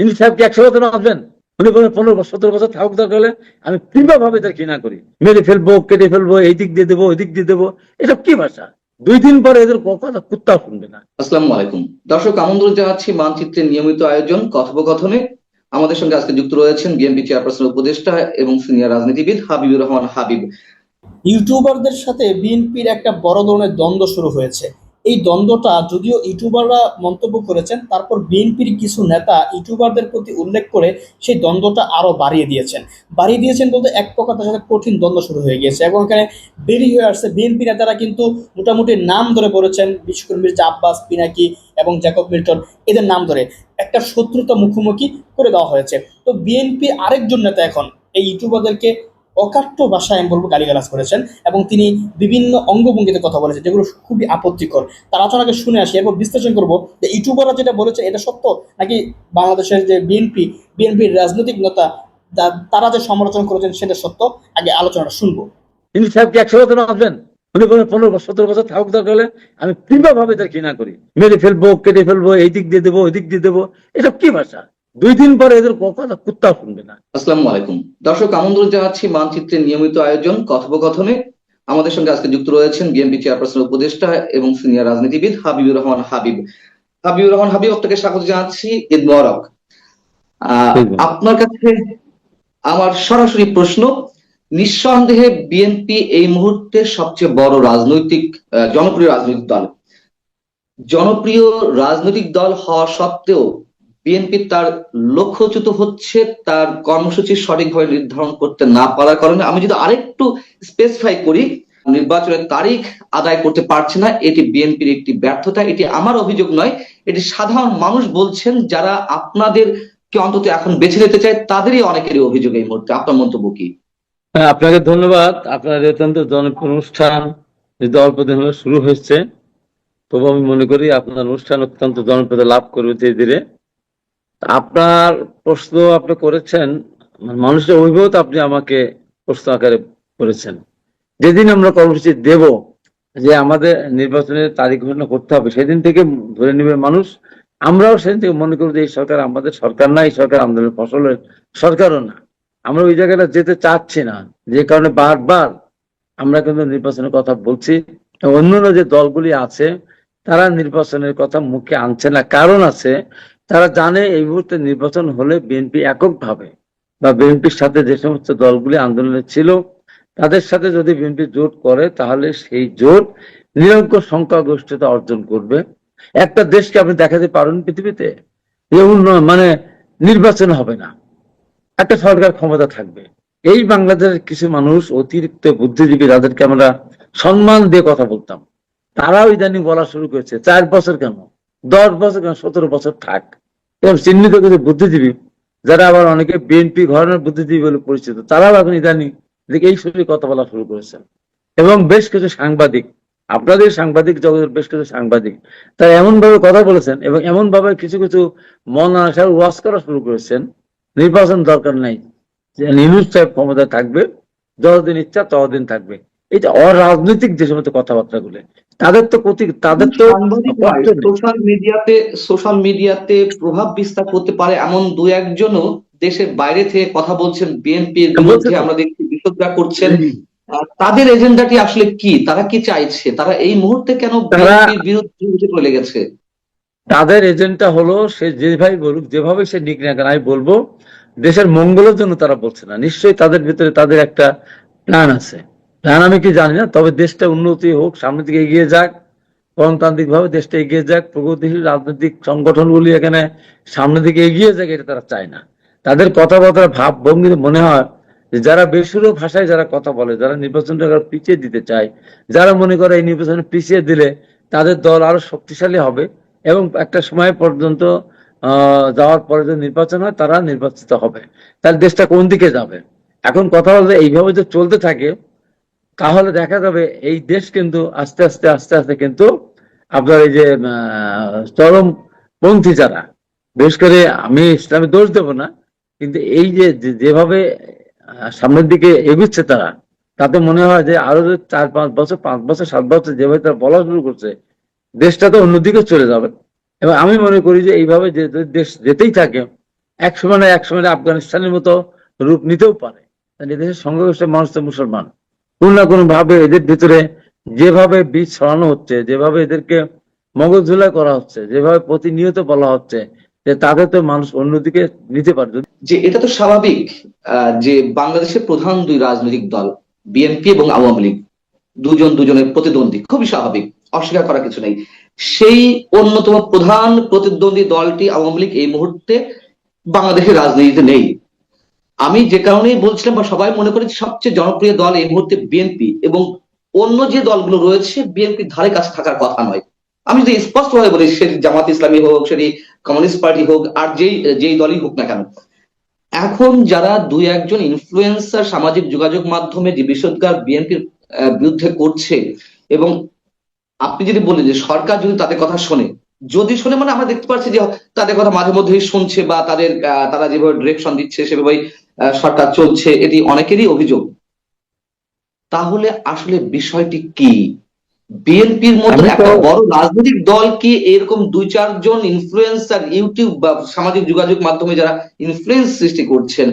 তিনি সাহেব কি একশো বছর আসবেন? উনি বলেন পনেরো বছর সতেরো বছর থাকুক দরকার হলে আমি তীব্র ভাবে তার ঘৃণা করি। মেরে ফেলব কেটে ফেলব এই দিক দিয়ে দেবো ওই দিক দিয়ে দেবো। এসব কি ভাষা? দুই দিন পরে এদের কথা কুত্তাও শুনবে না। আসসালামু আলাইকুম। দর্শক আমন্ত্রণ জানাচ্ছি মানচিত্রের নিয়মিত আয়োজন কথোপকথনে। আমাদের সঙ্গে আজকে যুক্ত রয়েছেন বিএনপি চেয়ারপারসন উপদেষ্টা এবং সিনিয়র রাজনীতিবিদ হাবিবুর রহমান হাবিব। ইউটিউবারদের সাথে বিএনপির একটা বড় ধরনের দ্বন্দ্ব শুরু হয়েছে। এই দ্বন্দ্বটা যদিও ইউটিউবাররা মন্তব্য করেছেন, তারপর বিএনপির কিছু নেতা ইউটিউবারদের প্রতি উল্লেখ করে সেই দ্বন্দ্বটা আরও বাড়িয়ে দিয়েছেন। বাড়িয়ে দিয়েছেন বলতে এক প্রকার তার সাথে কঠিন দ্বন্দ্ব শুরু হয়ে গিয়েছে এবং এখানে বেরিয়ে হয়ে আসছে বিএনপি নেতারা কিন্তু মোটামুটি নাম ধরে বলেছেন বিশেষ করে মির্জা আব্বাস, পিনাকি এবং জ্যাকব মিল্টন, এদের নাম ধরে একটা শত্রুতা মুখোমুখি করে দেওয়া হয়েছে। তো বিএনপি আরেকজন নেতা এখন, এই ইউটিউবারদেরকে অকাট্য ভাষায় আমি বলব গালিগালাজ করেছেন এবং তিনি বিভিন্ন অঙ্গভঙ্গিতে কথা বলেছেন, যেগুলো খুবই আপত্তিকর। তার আলোচনাকে শুনে আসি, এরপর বিশ্লেষণ করব যে ইউটিউবাররা যেটা বলেছে এটা সত্য নাকি বাংলাদেশের যে বিএনপি, বিএনপির রাজনৈতিক নেতা তারা যে সমালোচনা করেছেন সেটা সত্য? আগে আলোচনাটা শুনব। তিনি সাহেব কি একশো বছর আসবেন উনি বলেন পনেরো সতেরো বছর থাকুক দরকার হলে আমি তীব্র ভাবে তার ঘৃণা করি। মেরে ফেলব, কেটে ফেলব, এই দিক দিয়ে দেবো, ওই দিক দিয়ে দেবো। এসব কি ভাষা? দুই দিন পরে এদের কথা কুত্তাও শুনবে না। আসসালামু আলাইকুম। দর্শক আমন্ত্রণ জানাচ্ছি মানচিত্রের নিয়মিত আয়োজন কথোপকথনে। আমাদের সঙ্গে আজকে যুক্ত রয়েছেন বিএনপি চেয়ারপারসন উপদেষ্টা এবং সিনিয়র রাজনীতিবিদ হাবিবুর রহমান হাবিব। হাবিবুর রহমান হাবিব আপনাকে স্বাগত জানাচ্ছি ঈদ মোবারক। আপনার কাছে আমার সরাসরি প্রশ্ন নিঃসন্দেহে বিএনপি এই মুহূর্তে সবচেয়ে বড় রাজনৈতিক জনপ্রিয় রাজনৈতিক দল। জনপ্রিয় রাজনৈতিক দল হওয়া সত্ত্বেও বিএনপি তার লক্ষ্যচ্যুত হচ্ছে তার কর্মসূচি সঠিকভাবে নির্ধারণ করতে না পারার কারণে। আমি যদি আরেকটু স্পেসিফাই করি নির্বাচনের তারিখ আদায় করতে পারছে না এটি বিএনপির একটি ব্যর্থতা এটি আমার অভিযোগ নয়। এটি সাধারণ মানুষ বলছেন যারা আপনাদের কে অন্তত এখন বেছে নিতে চায় তাদেরই অনেকেরই অভিযোগ এই মুহূর্তে। আপনার মন্তব্য কি? হ্যাঁ, আপনাকে ধন্যবাদ। আপনার অত্যন্ত জনপ্রিয় অনুষ্ঠান অল্প দিন শুরু হয়েছে। তবু আমি মনে করি আপনার অনুষ্ঠান অত্যন্ত জনপ্রিয়তা লাভ করবে ধীরে ধীরে। আপনার প্রশ্ন আপনি করেছেন মানে মানুষের অভিভাবক আপনি আমাকে প্রশ্ন আকারে করেছেন। যেদিন আমরা কর্মসূচি দেব, যে আমাদের নির্বাচনের তারিখ ঘোষণা করতে হবে, সেদিন থেকে ধরে নেবে মানুষ। আমরাও সেদিন থেকে মনে করি যে এই সরকার আমাদের সরকার না, এই সরকার আমাদের ফসলের সরকারও না। আমরা ওই জায়গাটা যেতে চাচ্ছি না, যে কারণে বারবার আমরা কিন্তু নির্বাচনের কথা বলছি। অন্যান্য যে দলগুলি আছে তারা নির্বাচনের কথা মুখে আনছে না। কারণ আছে, তারা জানে এই মুহূর্তে নির্বাচন হলে বিএনপি এককভাবে বা বিএনপির সাথে যে সমস্ত দলগুলি আন্দোলনে ছিল, তাদের সাথে যদি বিএনপি জোট করে, তাহলে সেই জোট নিরঙ্কুশ সংখ্যাগরিষ্ঠতা অর্জন করবে। একটা দেশকে আপনি দেখাতে পারেন পৃথিবীতে যে উন্নয়ন মানে নির্বাচন হবে না। একটা সরকার ক্ষমতা থাকবে। এই বাংলাদেশের কিছু মানুষ অতিরিক্ত বুদ্ধিজীবী তাদেরকে আমরা সম্মান দিয়ে কথা বলতাম তারাও ইদানিং বলা শুরু করেছে, চার বছর কেন? দশ বছর কেন? সতেরো বছর থাক। এবং চিহ্নিত কিছু বুদ্ধিজীবী, যারা আবার অনেকে বিএনপি ঘরানার বুদ্ধিজীবী বলে পরিচিত, তারাও এখন ইদানিং এই সুরে কথা বলা শুরু করেছেন। এবং বেশ কিছু সাংবাদিক, আপনাদের সাংবাদিক জগতের বেশ কিছু সাংবাদিক, তারা এমন ভাবে কথা বলেছেন এবং এমন ভাবে কিছু কিছু মন আসার ওয়াজ করা শুরু করেছেন। নির্বাচন দরকার নাই। যে নিউজ সাহেব ক্ষমতায় থাকবে, যতদিন ইচ্ছা ততদিন থাকবে। এটা অরাজনৈতিক যে সমস্ত কথাবার্তাগুলো তাদের তো প্রতি তাদের তো সোশ্যাল মিডিয়াতে সোশ্যাল মিডিয়াতে প্রভাব বিস্তার করতে পারে এমন দু একজনও দেশের বাইরে থেকে কথা বলছেন বিএনপির বলছে বিরুদ্ধে আমরা দেখছি বিরোধিতা করছেন। তাদের এজেন্ডাটি আসলে কি? তারা কি চাইছে? তারা এই মুহূর্তে কেন বিএনপির বিরুদ্ধে চলে গেছে? তাদের এজেন্টটা হলো সে যেভাবে বলুক যেভাবে সে নিক না কেন আমি বলব দেশের মঙ্গলের জন্য তারা বলছে না। নিশ্চয়ই তাদের ভিতরে তাদের একটা প্ল্যান আছে। প্ল্যান আমি কি জানি না, তবে দেশটা উন্নতি হোক, সামনের দিকে এগিয়ে যাক গণতান্ত্রিক ভাবে দেশটা এগিয়ে যাক, প্রগতিশীল রাজনৈতিক সংগঠনগুলি এখানে সামনের দিকে এগিয়ে যাক এটা তারা চায় না। তাদের কথাবার্তা ভাব ভঙ্গিতে মনে হয় যে যারা বেসুরো ভাষায় যারা কথা বলে, যারা নির্বাচনটা পিছিয়ে দিতে চায়, যারা মনে করে এই নির্বাচনে পিছিয়ে দিলে তাদের দল আরও শক্তিশালী হবে এবং একটা সময় পর্যন্ত যাওয়ার পরে যদি নির্বাচন হয় তারা নির্বাচিত হবে। তাহলে দেশটা কোন দিকে যাবে? এখন কথা বলতে এইভাবে যদি চলতে থাকে তাহলে দেখা যাবে এই দেশ কিন্তু আস্তে আস্তে আস্তে আস্তে কিন্তু আপনার এই যে আহ, চরমপন্থী যারা বিশেষ করে আমি ইসলামে দোষ দেব না কিন্তু এই যে যেভাবে সামনের দিকে এগুচ্ছে তারা তাতে মনে হয় যে আরও চার পাঁচ বছর পাঁচ বছর সাত বছর যেভাবে তারা বলা শুরু করছে দেশটা তো অন্যদিকে চলে যাবে। এবং আমি মনে করি যে এইভাবে যে দেশ যেতেই থাকে এক সময় এক সময় আফগানিস্তানের মতো রূপ নিতেও পারে। এদেশের সংখ্যাগরিষ্ঠ মানুষ তো মুসলমান। কোন না কোন ভাবে এদের ভিতরে যেভাবে বীজ ছড়ানো হচ্ছে, যেভাবে এদেরকে মগজ ধুলাই করা হচ্ছে, যেভাবে প্রতিনিয়ত বলা হচ্ছে, যে তাদের তো মানুষ অন্যদিকে নিতে পারবে যে এটা তো স্বাভাবিক যে বাংলাদেশের প্রধান দুই রাজনৈতিক দল, বিএনপি এবং আওয়ামী লীগ, দুজন দুজনের প্রতিদ্বন্দ্বী, খুবই স্বাভাবিক, অস্বীকার করা কিছু নেই। সেই অন্যতম প্রধান প্রতিদ্বন্দ্বী দলটি আওয়ামী লীগ এই মুহূর্তে বাংলাদেশের রাজনীতিতে নেই। আমি যে কারণেই বলছিলাম বা সবাই মনে করি যে সবচেয়ে জনপ্রিয় দল এই মুহূর্তে বিএনপি এবং অন্য যে দলগুলো রয়েছে বিএনপির ধারে কাছে থাকার কথা নয়। আমি যদি স্পষ্টভাবে বলি সেটি জামাত ইসলামী হোক সেটি কমিউনিস্ট পার্টি হোক, আর যেই যেই দলই হোক না কেন, এখন যারা দুই একজন ইনফ্লুয়েন্সার সামাজিক যোগাযোগ মাধ্যমে যে বিষোদ্গার বিএনপির বিরুদ্ধে করছে, এবং আপনি যদি বলেন যে সরকার যদি তাদের কথা শোনে যদি শুনে মানে আমরা দেখতে পাচ্ছি যে তাদের কথা মাঝে মধ্যেই শুনছে বা তাদের তারা যেভাবে ডিরেকশন দিচ্ছে সেভাবেই সরকার চলছে এটি অনেকেরই অভিযোগ। তাহলে আসলে বিষয়টি কি? বিএনপির মতো তো- একটা বড় রাজনৈতিক দল কি এরকম দুই চারজন ইনফ্লুয়েন্সার ইউটিউব বা সামাজিক যোগাযোগ মাধ্যমে যারা ইনফ্লুয়েন্স সৃষ্টি করছেন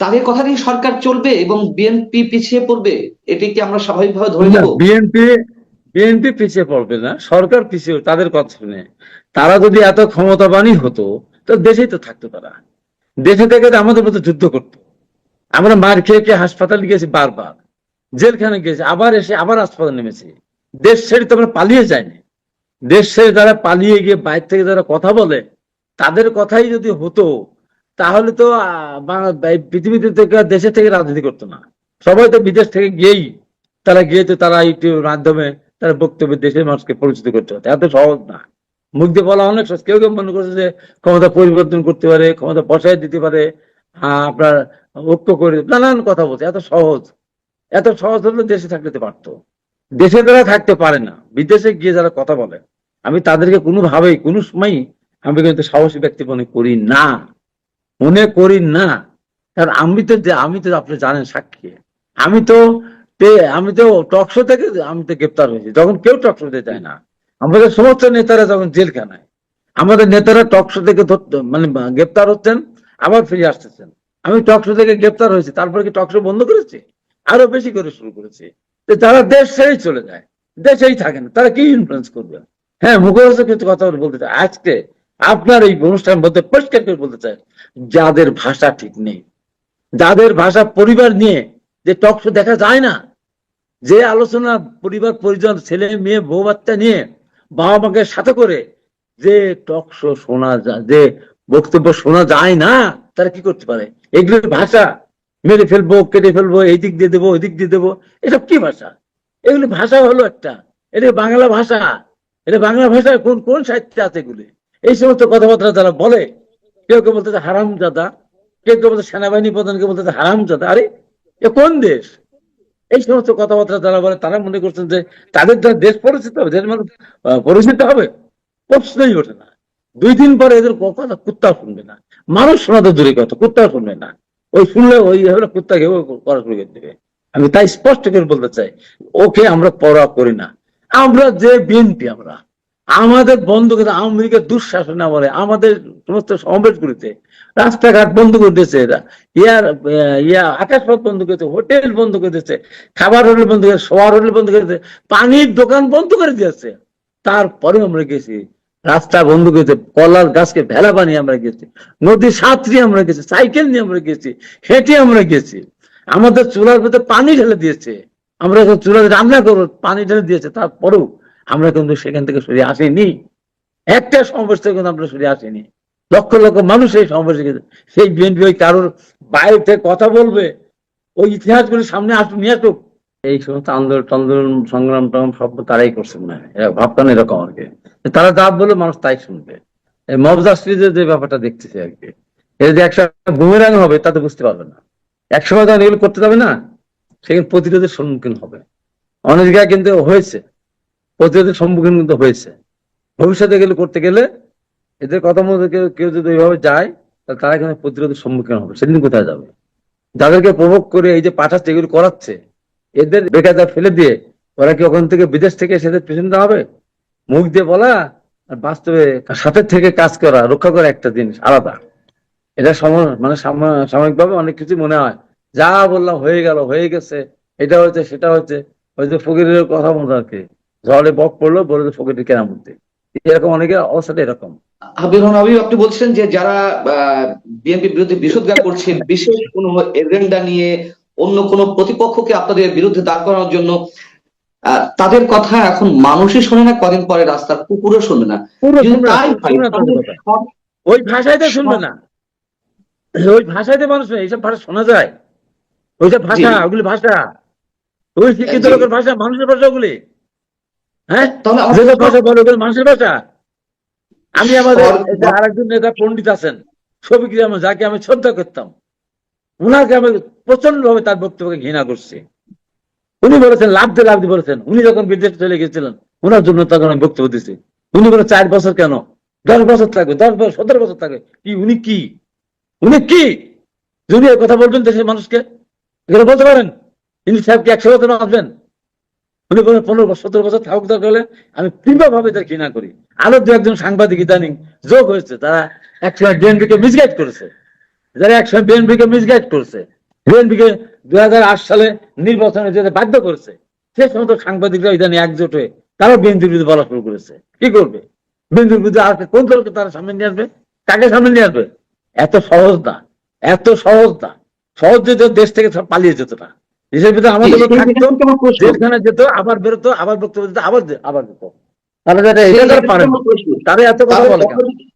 তাদের কথা দিয়ে সরকার চলবে এবং বিএনপি পিছিয়ে পড়বে? এটি কি আমরা স্বাভাবিকভাবে ধরে নেব? বিএনপি বিএনপি পিছিয়ে পড়বে না, সরকার পিছিয়ে, তাদের কথা শুনে। তারা যদি এত ক্ষমতাবানই হতো, তো দেশেই তো থাকতো তারা। দেশে থেকে আমাদের মতো যুদ্ধ করতো। আমরা মার খেয়ে খেয়ে হাসপাতালে গেছি বারবার। জেলখানে গেছি আবার এসে আবার হাসপাতাল নেমেছি। দেশ ছেড়ে তো আমরা পালিয়ে যায়নি দেশ ছেড়ে যারা পালিয়ে গিয়ে বাইরে থেকে যারা কথা বলে, তাদের কথাই যদি হতো, তাহলে তো পৃথিবীতে থেকে, দেশে থেকে রাজনীতি করতো না। সবাই তো বিদেশ থেকে গিয়েই, তারা গিয়ে তো তারা ইউটিউবের মাধ্যমে তারা বক্তব্য দেশের মানুষকে পরিচিত করতে হতো এত সহজ না। মুখ দিয়ে বলা অনেক সহজ। কেউ কেউ মনে করছে যে ক্ষমতা পরিবর্তন করতে পারে, ক্ষমতা বসায় দিতে পারে আপনার ঐক্য করে নানান কথা বলছে। এত সহজ। এত সহজ হলে দেশে থাকতে পারতো। দেশে তারা থাকতে পারে না। বিদেশে গিয়ে যারা কথা বলে, আমি তাদেরকে কোনোভাবেই, কোনো সময়ই আমি কিন্তু সাহসী ব্যক্তি মনে করি না। মনে করি না। কারণ আমি তো আমি তো আপনি জানেন সাক্ষী। আমি তে- আমি তো টকশো থেকে, আমি তো গ্রেপ্তার হয়েছি। তখন কেউ টকশোতে যায় না। আমাদের সমস্ত নেতারা যখন জেলখানায়, আমাদের নেতারা টকশো থেকে ধরতে- মানে গ্রেপ্তার হচ্ছেন, আবার ফিরে আসতেছেন। আমি টকশো থেকে গ্রেপ্তার হয়েছি, তারপরে কি টকশো বন্ধ করেছি? আরও বেশি করে শুরু করেছি। তারা দেশ ছেড়েই চলে যায়, দেশেই থাকে না, তারা কি ইনফ্লুয়েন্স করবে? হ্যাঁ মুখরোচক কিছু কথা বলতে চাই আজকে আপনার এই অনুষ্ঠান বলতে পরিষ্কার করে বলতে চাই, যাদের ভাষা ঠিক নেই, যাদের ভাষা পরিবার নিয়ে যে টকশো দেখা যায় না যে আলোচনা পরিবার, পরিজন, ছেলে, মেয়ে, বউ, বাচ্চা নিয়ে বাবা মাকে সাথে করে যে টকশো শোনা যায় যে বক্তব্য শোনা যায় না, তারা কি করতে পারে? এগুলোর ভাষা, মেরে ফেলব, কেটে ফেলব, এই দিক দিয়ে দেবো, ওই দিক দিয়ে দেবো, এসব কি ভাষা? এগুলি ভাষা হলো একটা। এটা বাংলা ভাষা। এটা বাংলা ভাষায় কোন কোন সাহিত্যে আছে এগুলি? এই সমস্ত কথাবার্তা যারা বলে, কেউ কেউ বলতেছে হারাম জাদা কেউ কেউ বলতে সেনাবাহিনী প্রধান প্রধানকে বলতেছে হারাম জাদা আরে, এ কোন দেশ? এই সমস্ত কথাবার্তা যারা বলে, তারা মনে করছেন যে তাদের দ্বারা দেশ পরিচিত হবে, দেশ মানুষ পরিচিত হবে, প্রশ্নই ওঠে না। দুই দিন পরে এদের কথা কুত্তা শুনবে না। মানুষ শোনা তো দূরে কথা, কুত্তা শুনবে না। ওই শুনলে ওই হলো কুত্তা ঘেউ করা শুরু করে দেবে। আমি তাই স্পষ্ট করে বলতে চাই, ওকে আমরা পড়া করি না। আমরা যে বিএনপি, আমরা আমাদের বন্ধ করে আওয়ামী লীগের দুঃশাসন আমলে আমাদের সমস্ত সমাবেশগুলিতে রাস্তাঘাট বন্ধ করে দিয়েছে এরা। ইয়ার ইয়া আকাশপথ বন্ধ করেছে হোটেল বন্ধ করে দিয়েছে, খাবার হোটেল বন্ধ করে শোয়ার হোটেল বন্ধ করে দিয়েছে, পানির দোকান বন্ধ করে দিয়েছে। তারপরে আমরা গেছি, রাস্তা বন্ধ করেছে কলার গাছকে ভেলা বানিয়ে আমরা গেছি, নদীর সাঁতরি আমরা গেছি, সাইকেল নিয়ে আমরা গেছি, হেঁটে আমরা গেছি। আমাদের চুলার ভেতরে পানি ঢেলে দিয়েছে। আমরা চুলাতে রান্না করব, পানি ঢেলে দিয়েছে, তারপরেও আমরা কিন্তু সেখান থেকে সরে আসিনি। একটা সমাবেশ থেকে কিন্তু আমরা সরে আসিনি। লক্ষ লক্ষ মানুষ এই সমাবেশে গেছে। সেই বিএনপি ওই কারোর বাইরে কথা বলবে, ওই ইতিহাসগুলো সামনে আসুক, নিয়ে আসুক। এই সমস্ত আন্দোলন আন্দোলন সংগ্রাম টংগ্রাম সব তারাই করছেন না এরা ভাবতেন এরকম আর কি। তারা যা বলে মানুষ তাই শুনবে। এই মবজা সিরিজের যে ব্যাপারটা দেখতেছি আর কি। এটা যে একসময় বুমেরাং হবে, তাতে বুঝতে পারবে না। একসময় যখন এগুলো করতে যাবে না। সেখানে প্রতিরোধের সম্মুখীন হবে। অনেক জায়গায় কিন্তু হয়েছে। প্রতিরোধের সম্মুখীন কিন্তু হয়েছে। ভবিষ্যতে গেলে করতে গেলে এদের কথা মতো কেউ যদি এইভাবে যায়, তাহলে তারা এখানে প্রতিরোধের সম্মুখীন হবে। সেদিন কোথায় যাবে? যাদেরকে প্রভোগ করে এই যে পাঠাচ্ছে, এগুলো করাচ্ছে, এদের বেকারটা ফেলে দিয়ে ওরা কি ওখান থেকে বিদেশ থেকে সেদের পেছনে হবে মুখ দিয়ে বলা আর বাস্তবে সাথে থেকে কাজ করা, রক্ষা করা একটা জিনিস, আলাদা। এটা মানে সাম- সাময়িকভাবে অনেক কিছু মনে হয়। যা বললাম হয়ে গেল, হয়ে গেছে, এটা হচ্ছে সেটা ওই যে ফকিরের কথা মতো আর কি। ঝড়ে বক পড়ল বলে যে ফকিরের কেনা মধ্যে এরকম অনেকের অবস্থাটা এরকম। হাবিব রহমান হাবিব আপনি বলছেন যে যারা বিএনপি বিরুদ্ধে বিষোদ্গার করছে বিশেষ কোনো এজেন্ডা নিয়ে অন্য কোনো প্রতিপক্ষকে আপনাদের বিরুদ্ধে দাঁড় করানোর জন্য আহ, তাদের কথা এখন মানুষই শোনে না কদিন পরে রাস্তার কুকুরও শোনে না। শুনবে না, শুনবে ওই ভাষাইতে শুনবে না। ওই ভাষাইতে মানুষ নেই, এইসব ভাষা শোনা যায়। ওইসব ভাষা ওগুলি ভাষা। ওই শিক্ষিত লোকের ভাষা মানুষের ভাষা ওগুলি। হ্যাঁ? তাহলে মানুষের ভাষা। আমি আমাদের আরেকজন নেতা পণ্ডিত আছেন রহমান যাকে আমি শ্রদ্ধা করতাম উনাকে আমি প্রচণ্ড ভাবে তার বক্তব্যকে ঘৃণা করছি। উনি বলেছেন লাভ দিয়ে লাভ দিয়ে বলেছেন। উনি যখন বিদেশে চলে গেছিলেন ওনার জন্য তখন আমি বক্তব্য দিচ্ছি উনি বলে চার বছর কেন? দশ বছর থাকবে দশ বছর সতেরো বছর থাকবে। কি উনি কি? উনি কি? যদি কথা বলবেন দেশের মানুষকে এগুলো বলতে পারেন? ইনি সাহেব কি একশো বছর আসবেন? উনি বলেন পনেরো বছর, সতেরো বছর থাকুক দরকার হলে আমি তীব্রভাবে তার ঘৃণা করি। আরও দু একজন সাংবাদিক ইদানিং যোগ হয়েছে, তারা একসময় বিএনপি কে মিসগাইড করেছে। যারা একসময় বিএনপি কে মিসগাইড করেছে বিএনপি কে দু সালে নির্বাচনে যেতে বাধ্য করেছে, সে সমস্ত সাংবাদিকরা ইদানিং একজোট হয়ে তারা বিএনপির বিরুদ্ধে বলা শুরু করেছে। কি করবে? বিএনপির বিরুদ্ধে আর কোন দলকে তারা সামনে নিয়ে আসবে? কাকে সামনে নিয়ে আসবে? এত সহজ না এত সহজ না সহজ দেশ থেকে সব পালিয়ে যেত না। দেশের ভিতরে আমাদের লোক থাকতো যেখানে যেত আবার বেরোতো আবার বক্তব্য দিত আবার আবার যেত তাহলে যারা এটা যারা প্রশ্ন। তারা এত কথা তাদের বলে কথা-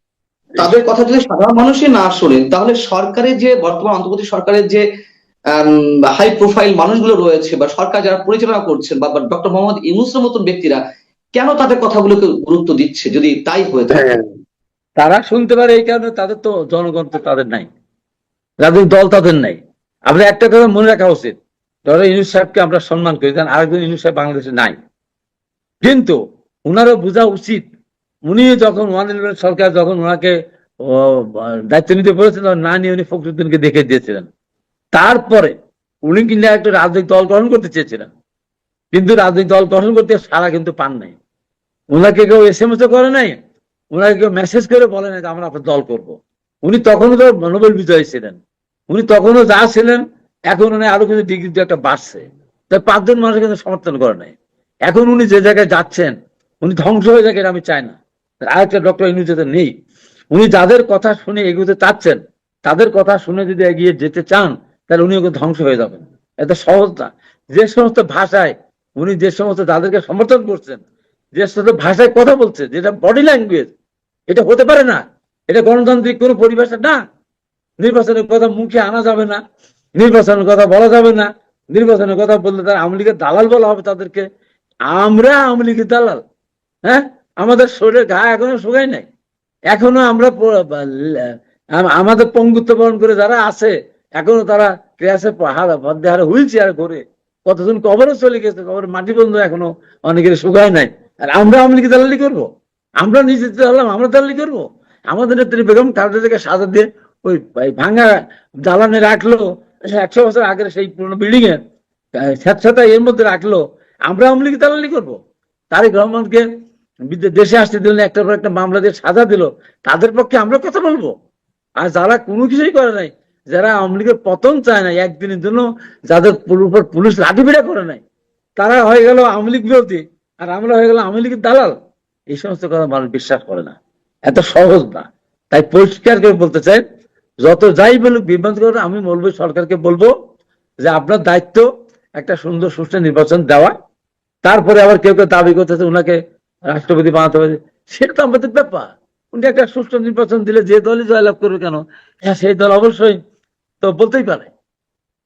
তাদের কথা যদি সাধারণ মানুষই না শোনেন তাহলে সরকারের যে বর্তমান অন্তর্বর্তী সরকারের যে হাই প্রোফাইল মানুষগুলো রয়েছে বা সরকার যারা পরিচালনা করছেন বা ডক্টর মোহাম্মদ ইউনুসের মতন ব্যক্তিরা কেন তাদের কথাগুলোকে গুরুত্ব দিচ্ছে যদি তাই হয়ে থাকে? হ্যাঁ। তারা শুনতে পারে এই কারণে তাদের তো জনগণ তো তাদের নাই। রাজনৈতিক দল তাদের নাই। আমরা একটা কথা মনে রাখা উচিত। ধরো ইউনুস সাহেবকে আমরা সম্মান করি, কারণ আরেকজন ইউনুস সাহেব বাংলাদেশে নাই। কিন্তু উনারও বোঝা উচিত, উনি যখন ওয়ান সরকার যখন ওনাকে দায়িত্ব নিতে তখন না নিয়ে উনি ফখরুদ্দিনকে দেখে দিয়েছিলেন। তারপরে উনি কিন্তু একটা রাজনৈতিক দল গঠন করতে চেয়েছিলেন। কিন্তু রাজনৈতিক দল গঠন করতে সারা কিন্তু পান নাই। ওনাকে কেউ এস এম এস করে নাই ওনাকে কেউ মেসেজ করে বলে নাই যে আমরা আপনার দল করব। উনি তখনও তো নোবেল বিজয়ী ছিলেন। উনি তখনও যা ছিলেন এখন উনি আরও কিন্তু ডিগ্রি একটা বাড়ছে। তাই পাঁচজন মানুষ কিন্তু সমর্থন করে নাই। এখন উনি যে জায়গায় যাচ্ছেন, উনি ধ্বংস হয়ে যাক আমি চাই না। আরেকটা ডক্টর যাতে নেই। উনি যাদের কথা শুনে এগোতে চাচ্ছেন, তাদের কথা শুনে যদি এগিয়ে যেতে চান, তাহলে উনি ওকে ধ্বংস হয়ে যাবেন। এটা সহজ না। যে সমস্ত ভাষায় উনি যে সমস্ত যাদেরকে সমর্থন করছেন, যে সমস্ত ভাষায় কথা বলছে, যেটা বডি ল্যাঙ্গুয়েজ এটা হতে পারে না। এটা গণতান্ত্রিক কোনো পরিভাষা না। নির্বাচনের কথা মুখে আনা যাবে না। নির্বাচনের কথা বলা যাবে না। নির্বাচনের কথা বললে তারা আওয়ামী লীগের দালাল বলা হবে তাদেরকে। আমরা আওয়ামী লীগের দালাল। হ্যাঁ? আমাদের শরীরের ঘা এখনও শুকায় নাই। এখনও আমরা আমাদের পঙ্গুত্ব বরণ করে যারা আছে, এখনও তারা ক্রিয়াসে হারে হুইল চেয়ার করে কতজন কবরে চলে গেছে কবরে মাটি বন্ধ এখনও অনেকের শুকায় নাই। আর আমরা আওয়ামী লীগের দালালি করব। আমরা নিজে দালাম আমরা দালালি করব। আমাদের নেত্রী বেগম খালেদাকে সাজা দিয়ে ওই ভাঙা জ্বালানে রাখল। একশো বছর আগের সেই পুরনো বিল্ডিং এর স্যাঁতস্যাঁতা এর মধ্যে রাখল, আমরা আওয়ামী লীগ দালালি করব। তারেক রহমানকে দেশে আসতে দিল না, একটার পর একটা মামলা দিয়ে সাজা দিল, তাদের পক্ষে আমরা কথা বলব। আর যারা কোনো কিছুই করে নাই, যারা আওয়ামী পতন চায় না একদিনের জন্য যাদের উপর পুলিশ লাঠিপিটা করে নাই, তারা হয়ে গেল আওয়ামী লীগ বিরোধী, আর আমরা হয়ে গেল আওয়ামী দালাল। এই সমস্ত কথা মানুষ বিশ্বাস করে না। এত সহজ না। তাই পরিষ্কার করে বলতে চাই যত যাই বলুক, বিভ্রান্ত করে আমি বলব, সরকারকে বলব যে আপনার দায়িত্ব একটা সুন্দর, সুষ্ঠু নির্বাচন দেওয়া। তারপরে আবার কেউ কেউ দাবি করতেছে ওনাকে রাষ্ট্রপতি বানাতে হবে। সেটা তো আমাদের ব্যাপার। উনি একটা সুষ্ঠু নির্বাচন দিলে যে দলই জয়লাভ করবে কেন? হ্যাঁ সেই দল অবশ্যই তো বলতেই পারে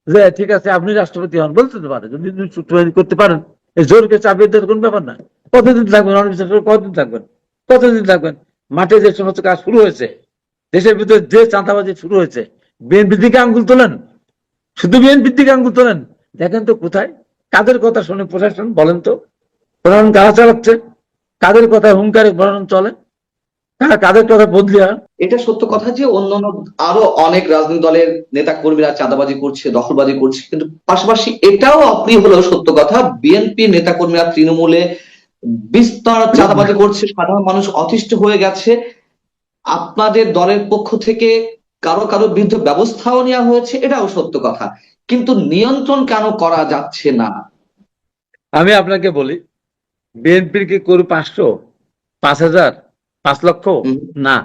যে, ঠিক আছে, আপনি রাষ্ট্রপতি হন। বলতে পারে। যদি করতে পারেন, এই জোরকে চাপিয়ে দেওয়ার কোন ব্যাপার না। কতদিন থাকবেন? কতদিন থাকবেন? কতদিন থাকবেন? মাঠে যে সমস্ত কাজ শুরু হয়েছে দেশের ভিতরে যে চাঁদাবাজি শুরু হয়েছে, বিএনপির দিকে আঙ্গুল তোলেন? শুধু বিএনপির দিকে আঙ্গুল তোলেন? দেখেন তো কোথায়? কাদের কথা শুনে প্রশাসন বলেন তো? প্রশাসন কারা চালাচ্ছে? কাদের কথা হুঙ্কারে প্রশাসন চলে? কাদের কথা বদলি হয়? এটা সত্য কথা যে অন্য আরও অনেক রাজনৈতিক দলের নেতা কর্মীরা চাঁদাবাজি করছে, দখলবাজি করছে, কিন্তু পাশাপাশি এটাও অপ্রিয় হলো সত্য কথা, বিএনপি নেতা কর্মীরা তৃণমূলে বিস্তর চাঁদাবাজি করছে, সাধারণ মানুষ অতিষ্ঠ হয়ে গেছে। আপনাদের দলের পক্ষ থেকে কারও কারও বিরুদ্ধে ব্যবস্থাও নেওয়া হয়েছে এটাও সত্য কথা। কিন্তু নিয়ন্ত্রণ কেন করা যাচ্ছে না? আমি আপনাকে বলি বিএনপির কি কর্মী পাঁচশো? পাঁচ হাজার? পাঁচ লক্ষ? না।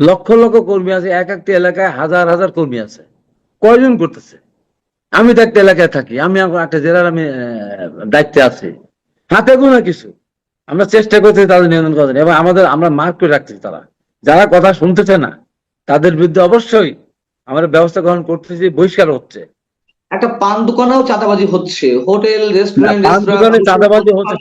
লক্ষ লক্ষ কর্মী আছে এক একটা এলাকায় হাজার হাজার কর্মী আছে। কয়জন করতেছে? আমি তো একটা এলাকায় থাকি আমি একটা জেলার আমি দায়িত্বে আছি। হাতে গোনা কিছু। আমরা চেষ্টা করছি তাদের নিয়ন্ত্রণ করার এবং আমাদের আমরা মার্ক করে রাখছি তারা। যারা কথা শুনতেছে না তাদের বিরুদ্ধে অবশ্যই আমরা ব্যবস্থা গ্রহণ করতেছি বহিষ্কার হচ্ছে। একটা পান দোকানেও চাঁদাবাজি হচ্ছে হোটেল রেস্টুরেন্ট পান দোকানে চাঁদাবাজি হচ্ছে,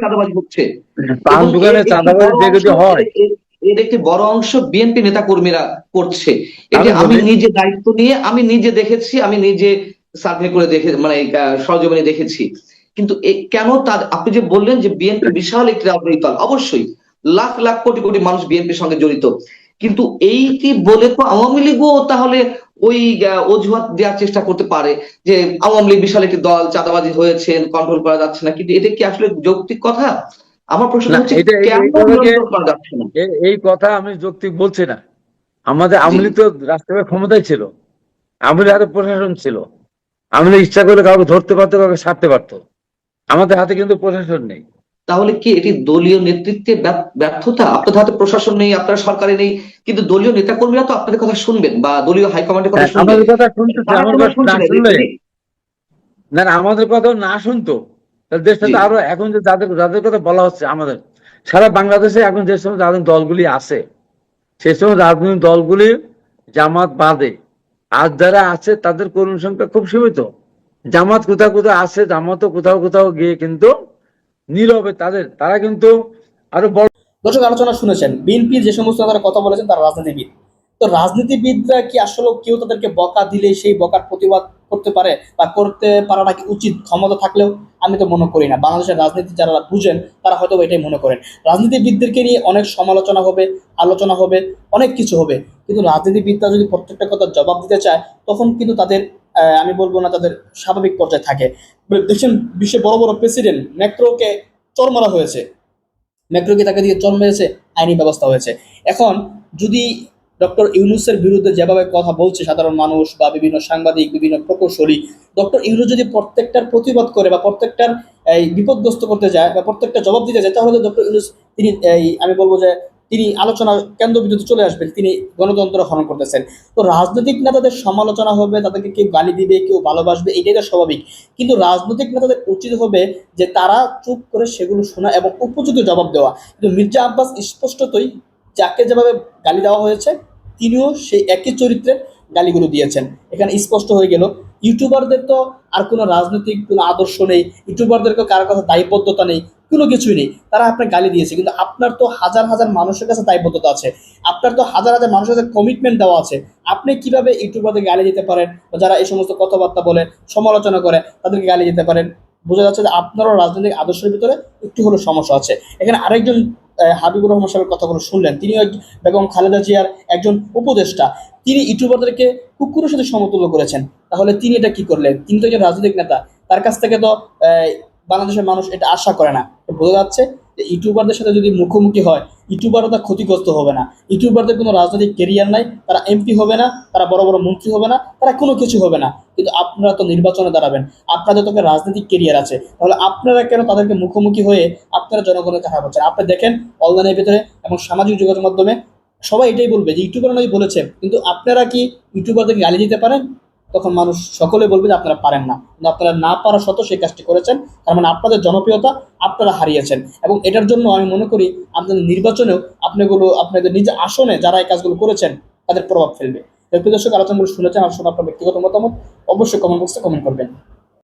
চাঁদাবাজি হচ্ছে। পান দোকানে চাঁদাবাজি যদি হয়। এর- একটি বড় অংশ বিএনপি নেতা কর্মীরা করছে। এটি আমি নিজে দায়িত্ব নিয়ে আমি নিজে দেখেছি আমি নিজে সার্ভে করে দেখে মানে সরজমিনে দেখেছি। কিন্তু কেন তার আপনি যে বললেন যে বিএনপি বিশাল একটি রাজনৈতিক দল অবশ্যই। লাখ লাখ কোটি কোটি মানুষ বিএনপির সঙ্গে জড়িত। কিন্তু এইটি বলে তো আওয়ামী লীগও তাহলে ওই অজুহাত দেওয়ার চেষ্টা করতে পারে যে আওয়ামী লীগ বিশাল একটি দল চাঁদাবাজি হয়েছে কন্ট্রোল করা যাচ্ছে না কিন্তু এটা কি আসলে যৌক্তিক কথা? আমার প্রশ্ন হচ্ছে এই কথা আমি যৌক্তিক বলছি না। আমাদের আমলি তো রাষ্ট্রের ক্ষমতায় ছিল। আমলি হাতে প্রশাসন ছিল। আমলি ইচ্ছা করলে কাউকে ধরতে পারতো কাউকে ছাড়তে পারতো। আমাদের হাতে কিন্তু প্রশাসন নেই। তাহলে কি এটি দলীয় নেতৃত্বে ব্যর্থতা? আপনাদের হাতে প্রশাসন নেই আপনার সরকারে নেই কিন্তু দলীয় নেতাকর্মীরা তো আপনাদের কথা শুনবেন বা দলীয় হাইকমান্ডের কথা শুনবেন। কথা কথা শুনছে না আমাদের কথাও না শুনতো। দেশটা তো আরও এখন যে যাদের যাদের কথা বলা হচ্ছে আমাদের সারা বাংলাদেশে এখন যে সমস্ত রাজনৈতিক দলগুলি আছে সেই সমস্ত রাজনৈতিক দলগুলি জামাত বাদে। আর যারা আছে তাদের কর্মী সংখ্যা খুব সীমিত। জামাত কোথাও কোথাও আছে জামাতও কোথাও কোথাও গিয়ে কিন্তু নীরবে তাদের, তারা কিন্তু আরও বড় দর্শক, আলোচনা শুনেছেন। বিএনপির যে সমস্ত নেতারা কথা বলেছেন, তারা রাজনীতিবিদ। তো রাজনীতিবিদরা কি আসলে কেউ তাদেরকে বকা দিলে সেই বকার প্রতিবাদ করতে পারে বা করতে পারাটা কি উচিত ক্ষমতা থাকলেও? আমি তো মনে করি না। বাংলাদেশের রাজনীতি যারা বুঝেন, তারা হয়তো এটাই মনে করেন। রাজনীতিবিদদেরকে নিয়ে অনেক সমালোচনা হবে, আলোচনা হবে, অনেক কিছু হবে। কিন্তু রাজনীতিবিদরা যদি প্রত্যেকটা কথা জবাব দিতে চায়, তখন কিন্তু তাদের আমি বলব না তাদের স্বাভাবিক পর্যায়ে থাকে। দেখছেন বিশ্বের বড় বড় প্রেসিডেন্ট ম্যাক্রোকে চর মারা হয়েছে। মেট্রোকে তাকে দিয়ে চল মেরেছে, আইনি ব্যবস্থা হয়েছে। এখন যদি ডক্টর ইউনুসের বিরুদ্ধে যেভাবে কথা বলছে সাধারণ মানুষ বা বিভিন্ন সাংবাদিক, বিভিন্ন প্রকৌশলী, ডক্টর ইউনুস যদি প্রত্যেকটার প্রতিবাদ করে বা প্রত্যেকটার এই বিপদগ্রস্ত করতে যায় বা প্রত্যেকটা জবাব দিতে যায়, তাহলে ডক্টর ইউনুস তিনি এই, আমি বলব যে তিনি আলোচনা কেন্দ্রবিন্দুতে চলে আসবেন, তিনি গণতন্ত্র হরণ করতেছেন। তো রাজনৈতিক নেতাদের সমালোচনা হবে, তাদেরকে কেউ গালি দিবে, কেউ ভালোবাসবে, এটাই তো স্বাভাবিক। কিন্তু রাজনৈতিক নেতাদের উচিত হবে যে তারা চুপ করে সেগুলো শোনা এবং উপযুক্ত জবাব দেওয়া। কিন্তু মির্জা আব্বাস স্পষ্টতই যাকে যেভাবে গালি দেওয়া হয়েছে, তিনিও সেই একই চরিত্রের গালিগুলো দিয়েছেন। এখানে স্পষ্ট হয়ে গেল, ইউটিউবারদের তো আর কোনো রাজনৈতিক কোনো আদর্শ নেই, ইউটিউবারদেরকে কারোর কাছে দায়বদ্ধতা নেই। কোনো কিছুই নেই। তারা আপনার গালি দিয়েছে, কিন্তু আপনার তো হাজার হাজার মানুষের কাছে দায়বদ্ধতা আছে। আপনার তো হাজার হাজার মানুষের কাছে কমিটমেন্ট দেওয়া আছে। আপনি কীভাবে ইউটিউবারদের গালি দিতে পারেন? যারা এই সমস্ত কথাবার্তা বলে, সমালোচনা করে, তাদেরকে গালি দিতে পারেন? বোঝা যাচ্ছে যে আপনারও রাজনৈতিক আদর্শের ভিতরে একটু হলেও সমস্যা আছে। এখানে আরেকজন হাবিবুর রহমান সাহেবের কথাগুলো শুনলেন। তিনি বেগম খালেদা জিয়ার একজন উপদেষ্টা। তিনি ইউটিউবারদেরকে কুকুরের সাথে সমতুল্য করেছেন। তাহলে তিনি এটা কি করলেন? তিনি তো একজন রাজনৈতিক নেতা। তার কাছ থেকে তো বাংলাদেশের মানুষ এটা আশা করে না। বোঝা যাচ্ছে যে ইউটিউবারদের সাথে যদি মুখোমুখি হয়, ইউটিউবারও তা ক্ষতিগ্রস্ত হবে না। ইউটিউবারদের কোনো রাজনৈতিক কেরিয়ার নাই, তারা এমপি হবে না, তারা বড় বড় মন্ত্রী হবে না, তারা কোনো কিছু হবে না। কিন্তু আপনারা তো নির্বাচনে দাঁড়াবেন, আপনাদের তো রাজনৈতিক কেরিয়ার আছে। তাহলে আপনারা কেন তাদেরকে মুখোমুখি হয়ে আপনারা জনগণের কথা বলছেন আপনি দেখেন অনলাইনের ভিতরে এবং সামাজিক যোগাযোগ মাধ্যমে সবাই এটাই বলবে যে ইউটিউবার নয় বলেছে, কিন্তু আপনারা কি ইউটিউবারদেরকে গালি দিতে পারেন? তখন মানুষ সকলে বলবে যে আপনারা পারেন না। আপনারা না পারা সত্ত্বেও সেই কাজটি করেছেন। তার মানে আপনাদের জনপ্রিয়তা আপনারা হারিয়েছেন। এবং এটার জন্য আমি মনে করি আপনাদের নির্বাচনেও আপনাগুলো, আপনাদের নিজ আসনে যারা এই কাজগুলো করেছেন, তাদের প্রভাব ফেলবে। দর্শক, আলোচনাগুলো শুনেছেন, আর আসলে আপনার ব্যক্তিগত মতামত, অবশ্যই কমেন্ট বক্সে কমেন্ট করবেন।